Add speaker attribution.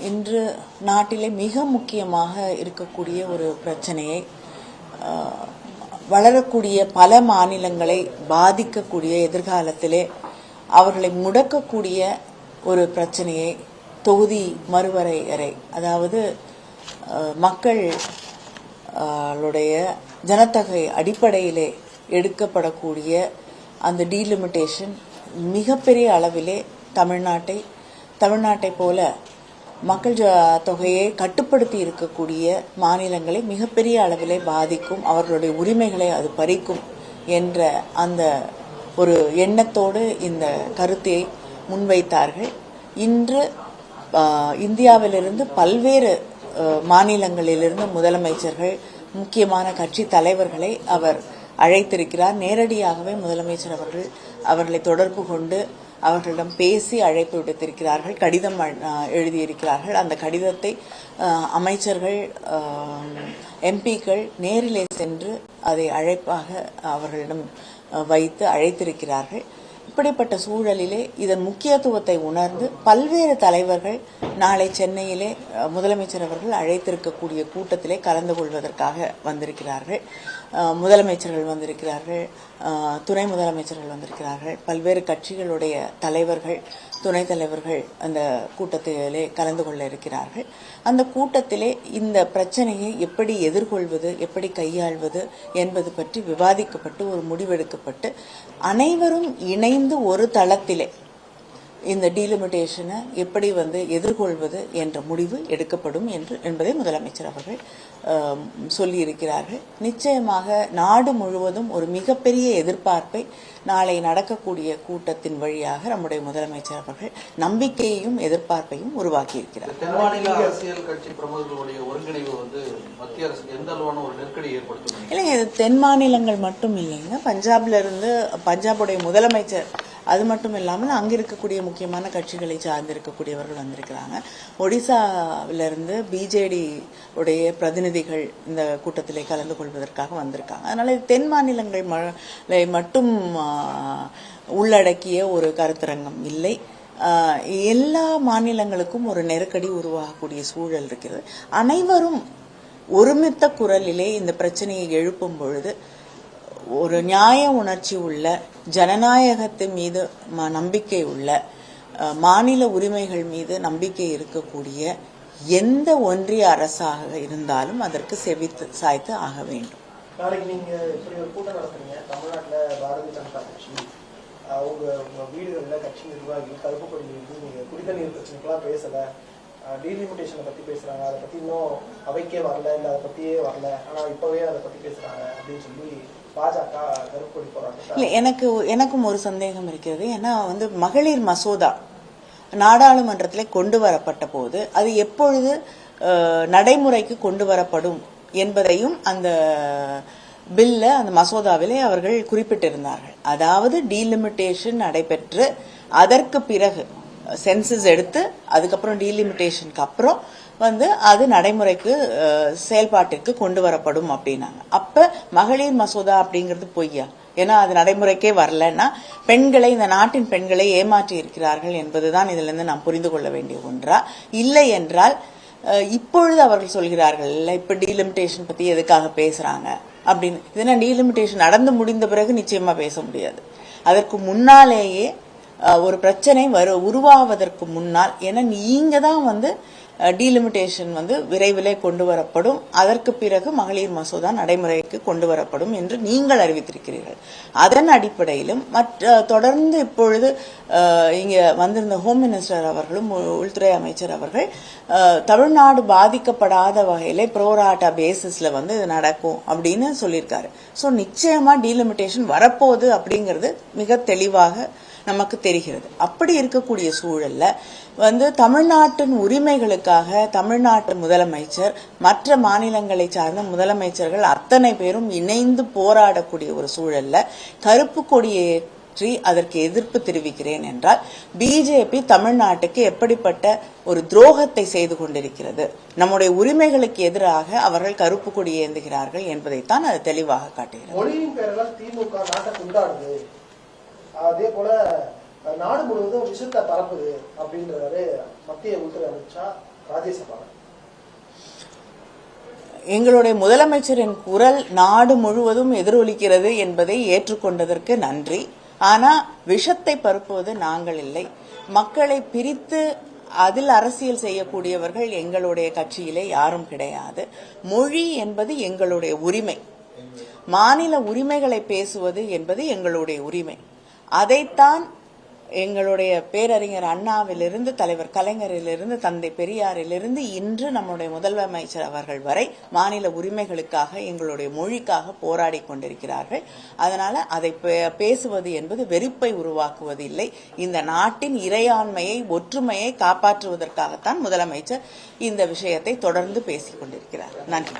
Speaker 1: இன்று நாட்டிலே மிக முக்கியமாக இருக்கக்கூடிய ஒரு பிரச்சனையை வளரக்கூடிய பல மாநிலங்களை பாதிக்கக்கூடிய எதிர்காலத்திலே அவர்களை முடக்கக்கூடிய ஒரு பிரச்சனையை தொகுதி மறுவரையறை அதாவது மக்களுடைய மக்கள் ஜனத்தொகை அடிப்படையிலே எடுக்கப்படக்கூடிய அந்த டீலிமிட்டேஷன் மிகப்பெரிய அளவிலே தமிழ்நாட்டை தமிழ்நாட்டை போல மக்கள் ஜ- தொகையை கட்டுப்படுத்தி இருக்கக்கூடிய மாநிலங்களை மிகப்பெரிய அளவிலே பாதிக்கும் அவர்களுடைய உரிமைகளை அது பறிக்கும் என்ற அந்த ஒரு எண்ணத்தோடு இந்த கருத்தை முன்வைத்தார்கள். இன்று இந்தியாவிலிருந்து பல்வேறு மாநிலங்களிலிருந்து முதலமைச்சர்கள் முக்கியமான கட்சி தலைவர்களை அவர் அழைத்திருக்கிறார். நேரடியாகவே முதலமைச்சர் அவர்கள் அவர்களை தொடர்பு கொண்டு அவர்களிடம் பேசி அழைப்பு விடுத்திருக்கிறார்கள் கடிதம் எழுதியிருக்கிறார்கள். அந்த கடிதத்தை அமைச்சர்கள் எம்பிக்கள் நேரிலே சென்று அதை அழைப்பாக அவர்களிடம் வைத்து அழைத்திருக்கிறார்கள். இப்படிப்பட்ட சூழலிலே இதன் முக்கியத்துவத்தை உணர்ந்து பல்வேறு தலைவர்கள் நாளை சென்னையிலே முதலமைச்சர் அவர்கள் அழைத்திருக்கக்கூடிய கூட்டத்திலே கலந்து கொள்வதற்காக வந்திருக்கிறார்கள். முதலமைச்சர்கள் வந்திருக்கிறார்கள். துணை முதலமைச்சர்கள் வந்திருக்கிறார்கள். பல்வேறு கட்சிகளுடைய தலைவர்கள் துணைத் தலைவர்கள் அந்த கூட்டத்திலே கலந்து கொள்ள இருக்கிறார்கள். அந்த கூட்டத்திலே இந்த பிரச்சனையை எப்படி எதிர்கொள்வது எப்படி கையாள்வது என்பது பற்றி விவாதிக்கப்பட்டு ஒரு முடிவெடுக்கப்பட்டு அனைவரும் இணைந்து ஒரு தளத்திலே இந்த டீலிமிட்டேஷனை எப்படி வந்து எதிர்கொள்வது என்ற முடிவு எடுக்கப்படும் என்று என்பதை முதலமைச்சர் அவர்கள் சொல்லியிருக்கிறார்கள். நிச்சயமாக நாடு முழுவதும் ஒரு மிகப்பெரிய எதிர்பார்ப்பை நாளை நடக்கக்கூடிய கூட்டத்தின் வழியாக நம்முடைய முதலமைச்சர் அவர்கள் நம்பிக்கையையும் எதிர்பார்ப்பையும் உருவாக்கியிருக்கிறார்.
Speaker 2: அரசியல் கட்சி பிரமுகர்களுடைய ஒருங்கிணைவு வந்து மத்திய அரசுக்கு எந்த அளவான ஒரு நெருக்கடி ஏற்படுத்தும்?
Speaker 1: இல்லைங்க இது தென் மாநிலங்கள் மட்டும் இல்லைங்க. பஞ்சாப்ல இருந்து பஞ்சாபுடைய முதலமைச்சர் அது மட்டும் இல்லாமல் அங்கே இருக்கக்கூடிய முக்கியமான கட்சிகளை சார்ந்து இருக்கக்கூடியவர்கள் வந்திருக்கிறாங்க. ஒடிசாவிலிருந்து பிஜேடி உடைய பிரதிநிதிகள் இந்த கூட்டத்திலே கலந்து கொள்வதற்காக வந்திருக்காங்க. அதனால இது தென் மாநிலங்கள் ம- மட்டும் உள்ளடக்கிய ஒரு கருத்தரங்கம் இல்லை. எல்லா மாநிலங்களுக்கும் ஒரு நெருக்கடி உருவாகக்கூடிய சூழல் இருக்கிறது. அனைவரும் ஒருமித்த குரலிலே இந்த பிரச்சனையை எழுப்பும் பொழுது ஒரு நியாய உணர்ச்சி உள்ள ஜனநாயகத்து மீது ம- நம்பிக்கை உள்ள மாநில உரிமைகள் மீது நம்பிக்கை இருக்கக்கூடிய எந்த ஒன்றிய அரசாக இருந்தாலும் அதற்கு செவித்து சாய்த்து ஆக வேண்டும்.
Speaker 3: நாளைக்கு நீங்க இப்படி ஒரு கூட்டம் நடத்துறீங்க தமிழ்நாட்டுல பாரதிய ஜனதா கட்சி அவங்க உங்க கட்சி நிர்வாகிகள் கருப்பு கொடி இருந்து நீங்க குடிதண்ணீர் பிரச்சனைக்கெல்லாம் பேசல டீலிமிட்டேஷனை பத்தி பேசுறாங்க அதை பத்தி இன்னும் அவைக்கே வரல இல்லை அதை பத்தியே வரல ஆனா இப்பவே அதை பத்தி பேசுறாங்க அப்படின்னு சொல்லி பாஜக
Speaker 1: இல்லை எனக்கு எனக்கும் ஒரு சந்தேகம் இருக்கிறது. ஏன்னா வந்து மகளிர் மசோதா நாடாளுமன்றத்தில் கொண்டு வரப்பட்ட போது அது எப்பொழுது நடைமுறைக்கு கொண்டு வரப்படும் என்பதையும் அந்த பில்ல அந்த மசோதாவிலே அவர்கள் குறிப்பிட்டிருந்தார்கள். அதாவது டீலிமிட்டேஷன் நடைபெற்று அதற்கு பிறகு சென்சஸ் எடுத்து அதுக்கப்புறம் டீலிமிட்டேஷனுக்கு அப்புறம் வந்து அது நடைமுறைக்கு செயல்பாட்டிற்கு கொண்டு வரப்படும் அப்படின்னாங்க. அப்ப மகளிர் மசோதா அப்படிங்கிறது பொய்யா? ஏன்னா அது நடைமுறைக்கே வரலன்னா பெண்களை இந்த நாட்டின் பெண்களை ஏமாற்றி இருக்கிறார்கள் என்பதுதான் இதுல இருந்து நாம் புரிந்து கொள்ள வேண்டிய ஒன்றா? இல்லை என்றால் இப்பொழுது அவர்கள் சொல்கிறார்கள் இல்ல இப்ப டீலிமிட்டேஷன் பத்தி எதுக்காக பேசுறாங்க? அப்படின்னு. இதுனா டீலிமிட்டேஷன் நடந்து முடிந்த பிறகு நிச்சயமா பேச முடியாது. அதற்கு முன்னாலேயே ஒரு பிரச்சனை வரு உருவாவதற்கு முன்னால் ஏன்னா நீங்க தான் வந்து டீலிமிட்டேஷன் வந்து விரைவிலே கொண்டு வரப்படும். அதற்கு பிறகு மகளிர் மசோதா நடைமுறைக்கு கொண்டு வரப்படும் என்று நீங்கள் அறிவித்திருக்கிறீர்கள். அதன் அடிப்படையிலும் மற்ற தொடர்ந்து இப்பொழுது இங்கே வந்திருந்த ஹோம் மினிஸ்டர் அவர்களும் உள்துறை அமைச்சர் அவர்கள் தமிழ்நாடு பாதிக்கப்படாத வகையிலே ப்ரோராட்டா பேசிஸில் வந்து இது நடக்கும் அப்படின்னு சொல்லியிருக்காரு. ஸோ நிச்சயமாக டீலிமிட்டேஷன் வரப்போகுது அப்படிங்கிறது மிக தெளிவாக நமக்கு தெரிகிறது. அப்படி இருக்கக்கூடிய சூழல்ல வந்து தமிழ்நாட்டின் உரிமைகளுக்காக தமிழ்நாட்டு முதலமைச்சர் மற்ற மாநிலங்களை சார்ந்த முதலமைச்சர்கள் அத்தனை பேரும் இணைந்து போராடக்கூடிய ஒரு சூழல்ல கருப்பு கொடியை ஏற்றி அதற்கு எதிர்ப்பு தெரிவிக்கிறேன் என்றால் பிஜேபி தமிழ்நாட்டுக்கு எப்படிப்பட்ட ஒரு துரோகத்தை செய்து கொண்டிருக்கிறது? நம்முடைய உரிமைகளுக்கு எதிராக அவர்கள் கருப்பு கொடி ஏந்துகிறார்கள் என்பதைத்தான் அது தெளிவாக காட்டுகிறது.
Speaker 3: அதே போல நாடு முழுவதும் விஷத்தை பரப்புது அப்படின்றாரு மத்திய உள்துறை அமித்ஷா ராஜ்யசபா
Speaker 1: எங்களுடைய முதலமைச்சரின் குரல் நாடு முழுவதும் எதிரொலிக்கிறது என்பதை ஏற்றுக்கொண்டதற்கு நன்றி. ஆனால் விஷத்தை பரப்புவது நாங்கள் இல்லை. மக்களை பிரித்து அதில் அரசியல் செய்யக்கூடியவர்கள் எங்களுடைய கட்சியிலே யாரும் கிடையாது. மொழி என்பது எங்களுடைய உரிமை. மாநில உரிமைகளை பேசுவது என்பது எங்களுடைய உரிமை. அதைத்தான் எங்களுடைய பேரறிஞர் அண்ணாவிலிருந்து தலைவர் கலைஞரிலிருந்து தந்தை பெரியாரிலிருந்து இன்று நம்முடைய முதலமைச்சர் அவர்கள் வரை மாநில உரிமைகளுக்காக எங்களுடைய மொழிக்காக போராடி கொண்டிருக்கிறார்கள். அதனால அதை பே- பேசுவது என்பது வெறுப்பை உருவாக்குவது இல்லை இந்த நாட்டின் இறையாண்மையை ஒற்றுமையை காப்பாற்றுவதற்காகத்தான் முதலமைச்சர் இந்த விஷயத்தை தொடர்ந்து பேசிக் கொண்டிருக்கிறார். நன்றி.